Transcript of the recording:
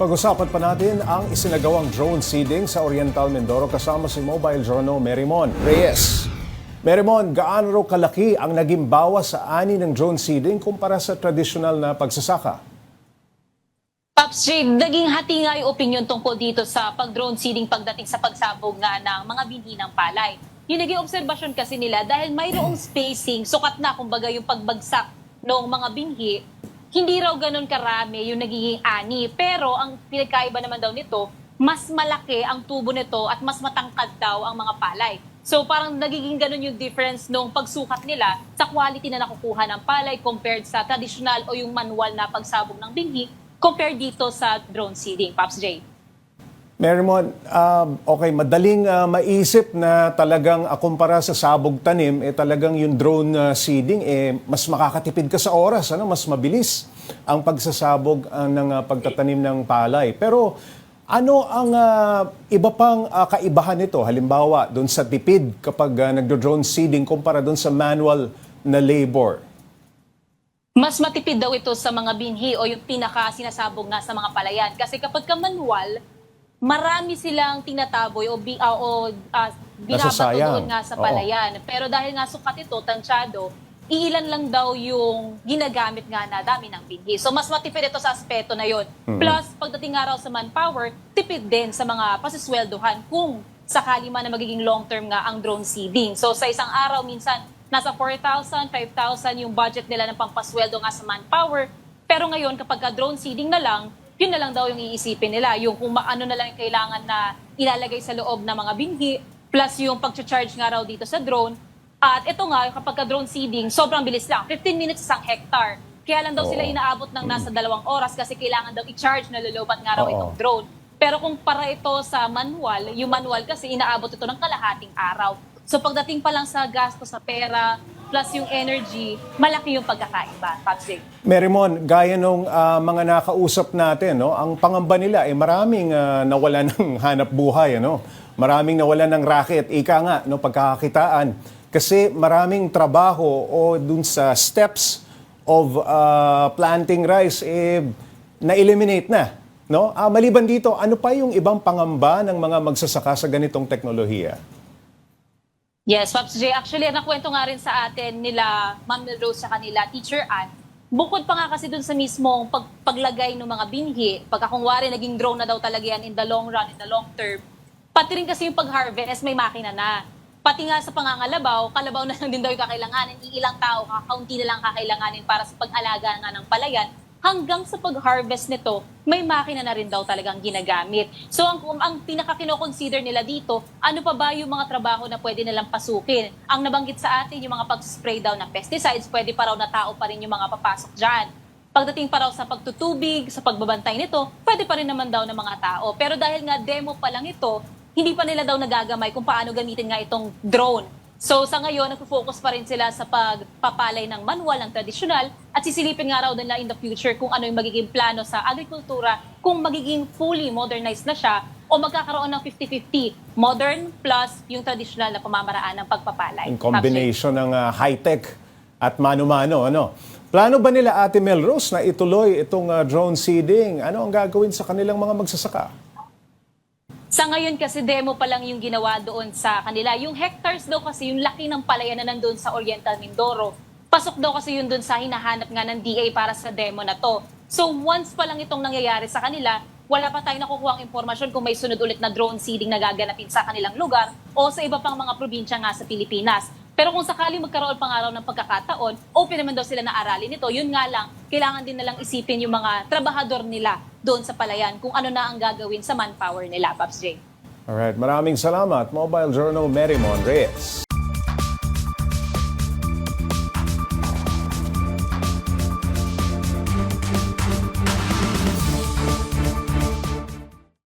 Pag-usapan pa natin ang isinagawang drone seeding sa Oriental Mindoro kasama si Mobile Journal Merimon Reyes. Merimon, gaano raw kalaki ang naging bawas sa ani ng drone seeding kumpara sa tradisyonal na pagsasaka? Pops J, naging hati nga yung opinion tungkol dito sa pag-drone seeding pagdating sa pagsabog nga ng mga binhi ng palay. Yung naging obserbasyon kasi nila dahil mayroong spacing, sukat na kumbaga yung pagbagsak ng mga binhi, hindi raw ganun karami yung nagiging ani. Pero ang pinagkaiba naman daw nito, mas malaki ang tubo nito at mas matangkad daw ang mga palay. So parang nagiging ganun yung difference nung pagsukat nila sa quality na nakukuha ng palay compared sa traditional o yung manual na pagsabog ng binhi compared dito sa drone seeding, Pops J. Merimon, um, okay, madaling ah, maisip na talagang ah, kumpara sa sabog tanim, eh talagang yung drone ah, seeding, eh mas makakatipid ka sa oras, ano? mas mabilis ang pagsasabog ah, ng ah, pagtatanim ng palay. Pero ano ang ah, iba pang ah, kaibahan nito? Halimbawa, doon sa tipid kapag ah, nagdo-drone seeding kumpara doon sa manual na labor. Mas matipid daw ito sa mga binhi o yung pinaka sinasabog nga sa mga palayan. Kasi kapag ka manual, marami silang tinataboy o, bi, ah, o ah, binabato doon nga sa Oo. palayan. Pero dahil nga sukat ito, tansyado, iilan lang daw yung ginagamit nga na dami ng binhi. So mas matipid ito sa aspeto na yon. Plus, pagdating nga raw sa manpower, tipid din sa mga pasisweldohan kung sakali man na magiging long-term nga ang drone seeding. So sa isang araw, minsan, nasa 4,000, 5,000 yung budget nila ng pampasweldo nga sa manpower. Pero ngayon, kapag ka drone seeding na lang, yun na lang daw yung iisipin nila. Yung kung ano na lang yung kailangan na ilalagay sa loob ng mga binhi, plus yung pag-charge nga raw dito sa drone. At ito nga, kapag ka drone seeding, sobrang bilis lang. 15 minutes isang hectare. Kaya lang daw Oo. sila inaabot ng nasa dalawang oras kasi kailangan daw i-charge na lulubat nga raw Oo. itong drone. Pero kung para ito sa manual, yung manual kasi inaabot ito ng kalahating araw. So pagdating pa lang sa gasto sa pera, plus yung energy, malaki yung pagkakaiba, Patsy. Merimon, gaya nung ah, mga nakausap natin, no, ang pangamba nila ay maraming ah, nawala ng hanap buhay, ano? Maraming nawala ng racket, ika nga, no, pagkakakitaan. Kasi maraming trabaho o dun sa steps of ah, planting rice eh na-eliminate na, no? Ah, maliban dito, ano pa yung ibang pangamba ng mga magsasaka sa ganitong teknolohiya? Yes, Pops J. Actually, nakwento nga rin sa atin nila Ma'am Rose sa kanila, Teacher Ann. Bukod pa nga kasi dun sa mismong pag, paglagay ng mga binhi, pagka kung naging drone na daw talaga yan in the long run, in the long term, pati rin kasi yung pag-harvest, may makina na. Pati nga sa pangangalabaw, kalabaw na lang din daw yung kakailanganin. Iilang tao, kakaunti na lang kakailanganin para sa pag-alaga nga ng palayan hanggang sa pag-harvest nito, may makina na rin daw talagang ginagamit. So ang, ang pinaka-kinoconsider nila dito, ano pa ba yung mga trabaho na pwede nilang pasukin? Ang nabanggit sa atin, yung mga pag-spray daw ng pesticides, pwede pa raw na tao pa rin yung mga papasok dyan. Pagdating pa raw sa pagtutubig, sa pagbabantay nito, pwede pa rin naman daw ng mga tao. Pero dahil nga demo pa lang ito, hindi pa nila daw nagagamay kung paano gamitin nga itong drone. So sa ngayon, nagpo-focus pa rin sila sa pagpapalay ng manual, ng tradisyonal, at sisilipin nga raw nila in the future kung ano yung magiging plano sa agrikultura, kung magiging fully modernized na siya, o magkakaroon ng 50-50, modern plus yung traditional na pamamaraan ng pagpapalay. In combination ng ah, high-tech at mano-mano, ano? Plano ba nila Ate Melrose na ituloy itong ah, drone seeding? Ano ang gagawin sa kanilang mga magsasaka? Sa ngayon kasi demo pa lang yung ginawa doon sa kanila. Yung hectares daw kasi, yung laki ng palayan na nandun sa Oriental Mindoro, pasok daw kasi yun doon sa hinahanap nga ng DA para sa demo na to. So once pa lang itong nangyayari sa kanila, wala pa tayong nakukuha ang impormasyon kung may sunod ulit na drone seeding na gaganapin sa kanilang lugar o sa iba pang mga probinsya nga sa Pilipinas. Pero kung sakali magkaroon pang araw ng pagkakataon, open naman daw sila na aralin ito. Yun nga lang, kailangan din nalang isipin yung mga trabahador nila doon sa palayan kung ano na ang gagawin sa manpower nila, Paps J. Alright, maraming salamat. Mobile Journal Mary Reyes.